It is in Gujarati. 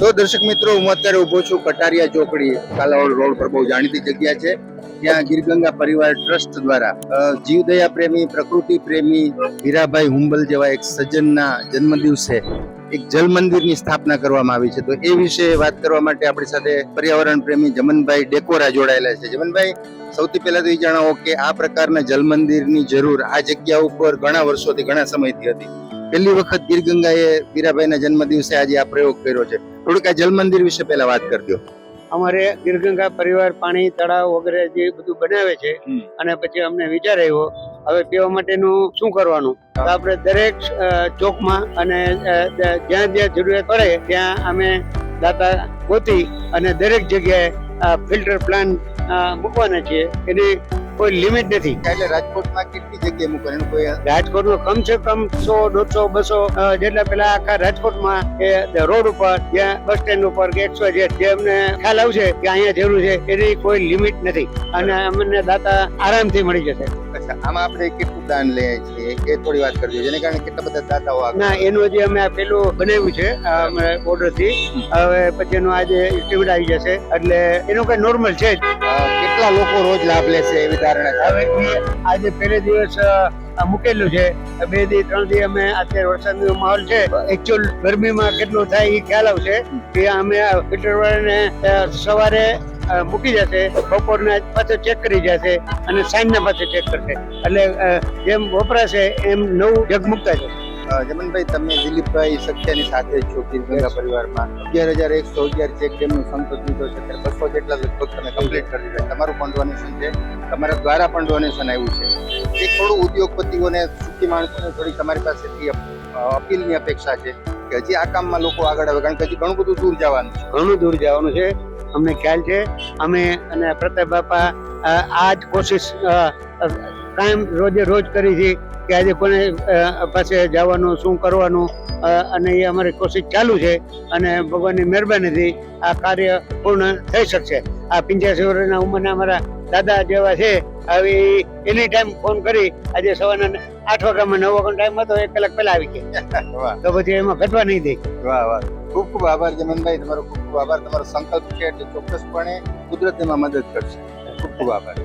તો દર્શક મિત્રો, હું અત્યારે ઊભો છું કટારિયા ચોકડી, કાલાવડ રોડ પર બહુ જાણીતી જગ્યા છે. ત્યાં ગીરગંગા પરિવાર ટ્રસ્ટ દ્વારા જીવદયા પ્રેમી, પ્રકૃતિ પ્રેમી, હીરાભાઈ હુંબલ જેવા એક સજ્જનના જન્મદિવસે એક જલ મંદિરની સ્થાપના કરવામાં આવી છે. તો એ વિશે વાત કરવા માટે આપણી સાથે પર્યાવરણ પ્રેમી જમનભાઈ ડેકોરા જોડાયેલા છે. જમનભાઈ, સૌથી પહેલા તો એ જણાવો કે આ પ્રકારના જલ મંદિરની જરૂર આ જગ્યા ઉપર ઘણા વર્ષોથી, ઘણા સમયથી હતી. પહેલી વખત ગીરગંગાએ જન્મ જન્મદિવસે આજે આ પ્રયોગ કર્યો છે. થોડુંક આ જલ મંદિર વિશે પહેલા વાત કરજો. અમારે ગીરગંગા પરિવાર પાણી તળાવ વગેરે જે બધું બનાવે છે અને પછી અમને વિચાર આવ્યો હવે પીવા માટેનું શું કરવાનું? તો આપણે દરેક ચોકમાં અને જ્યાં જ્યાં જરૂરિયાત પડે ત્યાં અમે દાતા ગોતી અને દરેક જગ્યાએ ફિલ્ટર પ્લાન્ટ મૂકવાના છીએ. એની કોઈ લિમિટ નથી. એટલે રાજકોટમાં કેટલી જગ્યાએ મૂકવાનું એનું કોઈ રાજકોટમાં કમ છે કમ સો દોઢસો બસો જેટલા પેલા આખા રાજકોટમાં એ રોડ ઉપર જ્યાં બસ સ્ટેન્ડ ઉપર કે એકસો જે અમને ખ્યાલ આવશે કે અહીંયા જરૂર છે એની કોઈ લિમિટ નથી. અને અમને દાતા આરામથી મળી જશે. આમાં આપણે કેટલું દાન લઈએ છીએ? એ થોડી વાત કરજો જેને કારણે કેટલા બધા દાતાઓ આવે ના એનું જે અમે આ પેલું બનાવ્યું છે ઓર્ડરથી. હવે પછી એનું આજે estimate આવી જશે એટલે એનું કઈ નોર્મલ છે જ. કેટલા લોકો રોજ લાભ લેશે એવી ધારણા છે? આજે પહેલે દિવસ મૂકેલું છે. બે દી ત્રણ દી અમે અત્યારે વરસાદનો માહોલ છે. એકચ્યુઅલ ગરમીમાં કેટલું થાય એ ખ્યાલ આવશે કે અમે ફિલ્ટર વાળાને સવારે મૂકી જશે બપોરના પાછો ચેક કરી જશે અને સાંજના પાછો ચેક કરશે. એટલે જેમ વપરાશે એમ નવું જગ મૂકતા અ, જમનભાઈ તમે દિલીપભાઈ સત્યાની સાથે છો ગીરગંગા પરિવારમાં? અગિયાર હજાર એકસો અગિયાર ચેક ડેમનું સંતોષ દીધો છે ત્યારે બસો જેટલા લગભગ તમે કમ્પ્લીટ કરી દીધા. તમારું પણ ડોનેશન છે, તમારા દ્વારા પણ ડોનેશન આવ્યું છે. એ થોડું ઉદ્યોગપતિઓને, સુખી માણસોને થોડી તમારી પાસેથી અપીલની અપેક્ષા છે કે હજી આ કામમાં લોકો આગળ આવે, કારણ કે હજી ઘણું બધું દૂર જવાનું છે. ઘણું દૂર જવાનું છે, અમને ખ્યાલ છે. અમે અને પ્રતાપ બાપા આ જ કોશિશ કાયમ રોજે રોજ કરી છે. કે આજે કોને પાસે જવાનું શું કરવાનું અને એ અમારી કોશિશ ચાલુ છે અને ભગવાનની મહેરબાનીથી આ કાર્ય પૂર્ણ થઈ શકશે. આ પંચ્યાસી વર્ષના ઉંમરના અમારા દાદા જેવા છે હવે એની ટાઈમ ફોન કરી આજે સવારના આઠ વાગ્યામાં નવ વાગ્યાનો ટાઈમ હતો એક કલાક પહેલા આવી ગયા. તો પછી એમાં ઘટવા નહીં દે. વાહ વાહ. ખૂબ ખૂબ આભાર જમનભાઈ તમારો ખૂબ ખૂબ આભાર. તમારો સંકલ્પ છે એટલે ચોક્કસપણે કુદરત એમાં મદદ કરશે. ખૂબ ખૂબ આભાર.